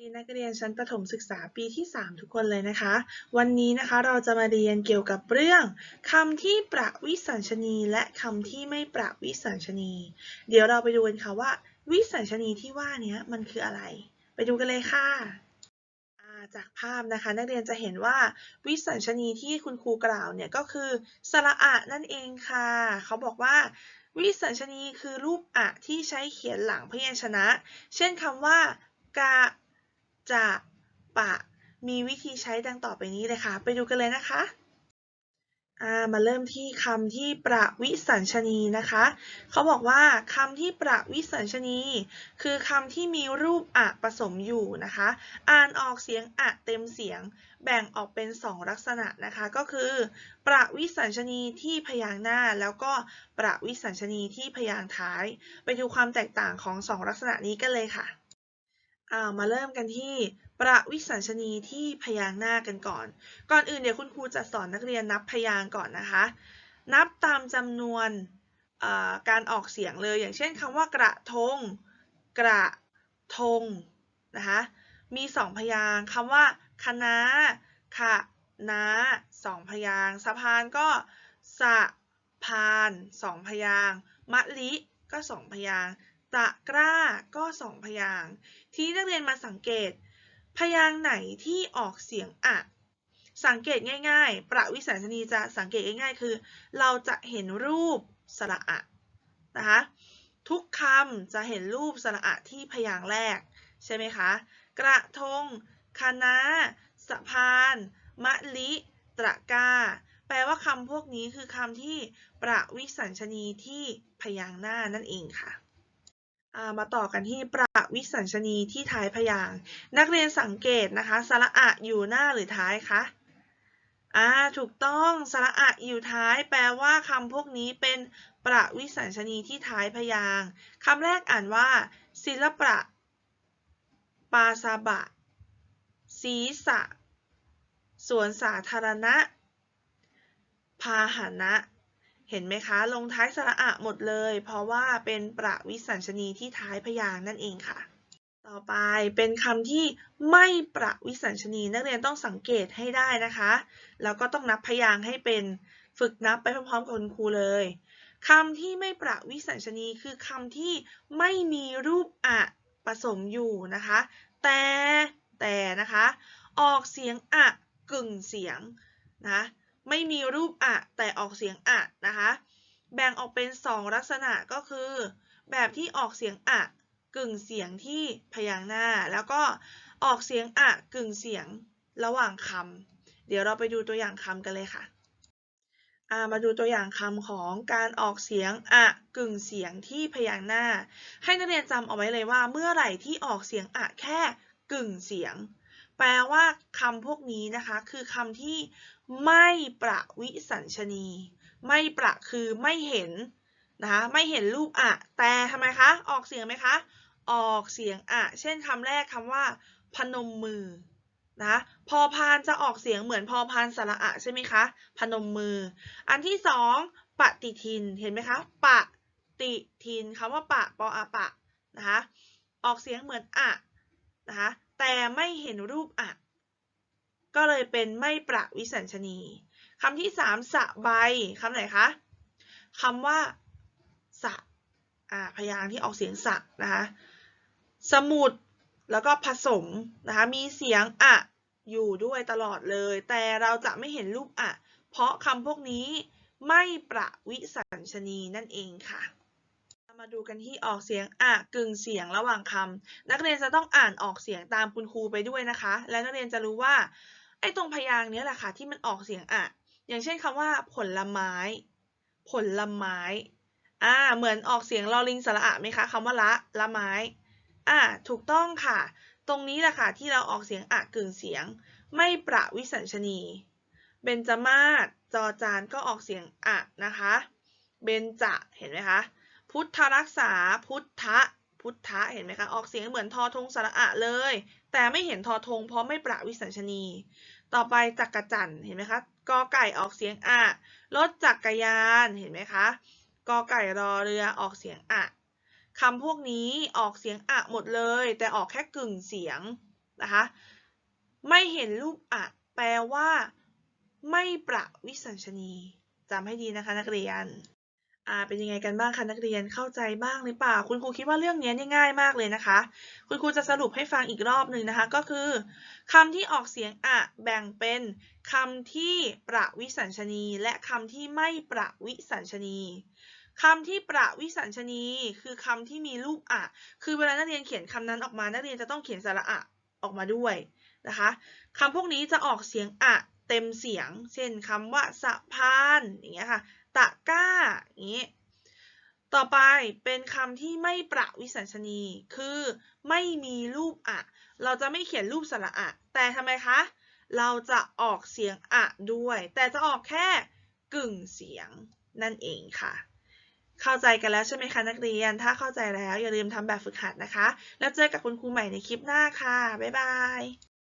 ดีนักเรียนชั้นประถมศึกษาปีที่ 3 ทุกคนเลยนะคะ วันนี้นะคะเราจะมาเรียนเกี่ยวกับเรื่องคำที่ประวิสัญชนีและคำที่ไม่ประวิสัญชนี เดี๋ยวเราไปดูกันค่ะว่า วิสัญชนีที่ว่านี้มันคืออะไร ไปดูกันเลยค่ะจากภาพนะคะนักเรียนจะเห็นว่าวิสัญชนีที่คุณครูกล่าวเนี่ยก็คือสระอะนั่นเองค่ะ เขาบอกว่าวิสัญชนีคือรูปอะที่ใช้เขียนหลังพยัญชนะ เช่นคำว่ากะ จะปะมีวิธีใช้ดังต่อไปนี้เลยค่ะ ไปดูกันเลยนะคะามาเริ่มที่คำที่ประวิสัญชนีนะคะ เขาบอกว่าคำที่ประวิสัญชนี คือคำที่มีรูปอะผสมอยู่นะคะ อ่านออกเสียงอะเต็มเสียง แบ่งออกเป็น 2 ลักษณะนะคะ ก็คือ ประวิสัญชนีที่พยางค์หน้า แล้วก็ประวิสัญชนีที่พยางค์ท้าย ไปดูความแตกต่างของ 2 ลักษณะนี้กันเลยค่ะ อ่ามาเริ่มกันที่ประวิสัญชนีที่พยางค์หน้ากันก่อน ก่อนอื่นเดี๋ยวคุณครูจะสอนนักเรียนนับพยางค์ก่อนนะคะ นับตามจำนวนการออกเสียงเลย อย่างเช่นคำว่ากระทง กระทงนะคะมีสองพยางค์คำว่าคณะคะนาสองพยางค์สะพานก็สะพานสองพยางค์มะลิก็สองพยางค์ ตะกร้าก็สองพยางที่นักเรียนมาสังเกต พยางไหนที่ออกเสียงอะสังเกตง่ายๆ ประวิสัญชนีจะสังเกตง่ายๆ คือ เราจะเห็นรูปสระอะนะคะทุกคำจะเห็นรูปสระอะที่พยางแรก ใช่ไหมคะ กระทงคณะสะพานมะลิ ตะกา แปลว่าคำพวกนี้คือคำที่ประวิสัญชนีที่พยางหน้านั่นเองค่ะ มาต่อกันที่ประวิสัญชนีที่ท้ายพยางค์นักเรียนสังเกตนะคะสระอะอยู่หน้าหรือท้ายคะอ่าถูกต้องสระอะอยู่ท้าย แปลว่าคำพวกนี้เป็นประวิสัญชนีที่ท้ายพยางค์คำแรกอ่านว่า ศิลปะปาซาบะ ศีสะสวนสาธารณะ พาหนะ เห็นไหมคะ ลงท้ายสระอะหมดเลย เพราะว่าเป็นประวิสัญชนีที่ท้ายพยางนั่นเองค่ะ ต่อไปเป็นคำที่ไม่ประวิสัญชนีนักเรียนต้องสังเกตให้ได้นะคะ แล้วก็ต้องนับพยางให้เป็นฝึกนับไปพร้อมๆกับคุณครูเลยคำที่ไม่ประวิสัญชนีคือคำที่ไม่มีรูปอะผสมอยู่นะคะ แต่แต่นะคะ ออกเสียงอะกึ่งเสียงนะ ไม่มีรูปอะแต่ออกเสียงอะนะคะ แบ่งออกเป็น 2 ลักษณะก็คือ แบบที่ออกเสียงอะกึ่งเสียงที่พยางค์หน้า แล้วก็ออกเสียงอะกึ่งเสียงระหว่างคำเดี๋ยวเราไปดูตัวอย่างคำกันเลยค่ะมาดูตัวอย่างคำของการออกเสียงอะกึ่งเสียงที่พยางค์หน้า ให้นักเรียนจำเอาไว้เลยว่าเมื่อไหร่ที่ออกเสียงอะแค่กึ่งเสียง แปลว่าคำพวกนี้นะคะ คือคำที่ไม่ประวิสัญชนี ไม่ประคือไม่เห็นนะคะไม่เห็นรูปอะแต่ทำไมคะ ออกเสียงไหมคะ ออกเสียงอะเช่นคำแรกคำว่า พนมมือนะพอพานจะออกเสียงเหมือนพอพานสระอะใช่ไหมคะ พนมมือ อันที่สองปฏิทินเห็นไหมคะปะติทินคำว่าปะปออะปะนะคะออกเสียงเหมือนอะนะคะ แต่ไม่เห็นรูปอะก็เลยเป็นไม่ประวิสัญชนีคำที่สามสะใบคำไหนคะคำว่าสะพยางที่ออกเสียงสะนะคะสมุดแล้วก็ผสมนะคะมีเสียงอะอยู่ด้วยตลอดเลย แต่เราจะไม่เห็นรูปอะ เพราะคำพวกนี้ไม่ประวิสัญชนีนั่นเองค่ะ มาดูกันที่ออกเสียงอะกึ่งเสียงระหว่างคำนักเรียนจะต้องอ่านออกเสียงตามคุณครูไปด้วยนะคะ และนักเรียนจะรู้ว่า ไอ้ตรงพยางค์นี้แหละค่ะที่มันออกเสียงอะ อย่างเช่นคำว่า ผลไม้ ผลไม้อ่าเหมือนออกเสียงลอลิงสระอะไหมคะคำว่าละละไม้อ่าถูกต้องค่ะ ตรงนี้แหละค่ะที่เราออกเสียงอะกึ่งเสียง ไม่ประวิสัญชนีเบนจมาศจอจานก็ออกเสียงอะนะคะ เบนจะเห็นไหมคะ พุทธรักษาพุทธพุทธะเห็นไหมคะ ออกเสียงเหมือนทอทงสระอะเลย แต่ไม่เห็นทอทงเพราะไม่ประวิสัญชนี ต่อไปจักรจันเห็นไหมคะกอไก่ออกเสียงอะรถจักรยานเห็นไหมคะกอไก่รอเรือออกเสียงอะคำพวกนี้ออกเสียงอะหมดเลย แต่ออกแค่กึ่งเสียงนะคะ ไม่เห็นรูปอะ แปลว่า ไม่ประวิสัญชนีจำให้ดีนะคะนักเรียน อ่าเป็นยังไงกันบ้างคะนักเรียนเข้าใจบ้างหรือเปล่า คุณครูคิดว่าเรื่องนี้นี่ง่ายมากเลยนะคะ คุณครูจะสรุปให้ฟังอีกรอบหนึ่งนะคะ ก็คือคำที่ออกเสียงอะแบ่งเป็นคำที่ประวิสัญชนี และคำที่ไม่ประวิสัญชนีคำที่ประวิสัญชนี คือคำที่มีรูปอะ คือเวลานักเรียนเขียนคำนั้นออกมา นักเรียนจะต้องเขียนสระอะออกมาด้วยนะคะคำพวกนี้จะออกเสียงอะเต็มเสียง เช่นคำว่าสะพานอย่างเงี้ยค่ะ ตะกร้าอย่างงี้ต่อไปเป็นคำที่ไม่ประวิสัญชนี คือไม่มีรูปอะ เราจะไม่เขียนรูปสระอะ แต่ทำไมคะ เราจะออกเสียงอะด้วย แต่จะออกแค่กึ่งเสียงนั่นเองค่ะ เข้าใจกันแล้วใช่ไหมคะนักเรียน ถ้าเข้าใจแล้วอย่าลืมทำแบบฝึกหัดนะคะ แล้วเจอกับคุณครูใหม่ในคลิปหน้าค่ะ บ๊ายบาย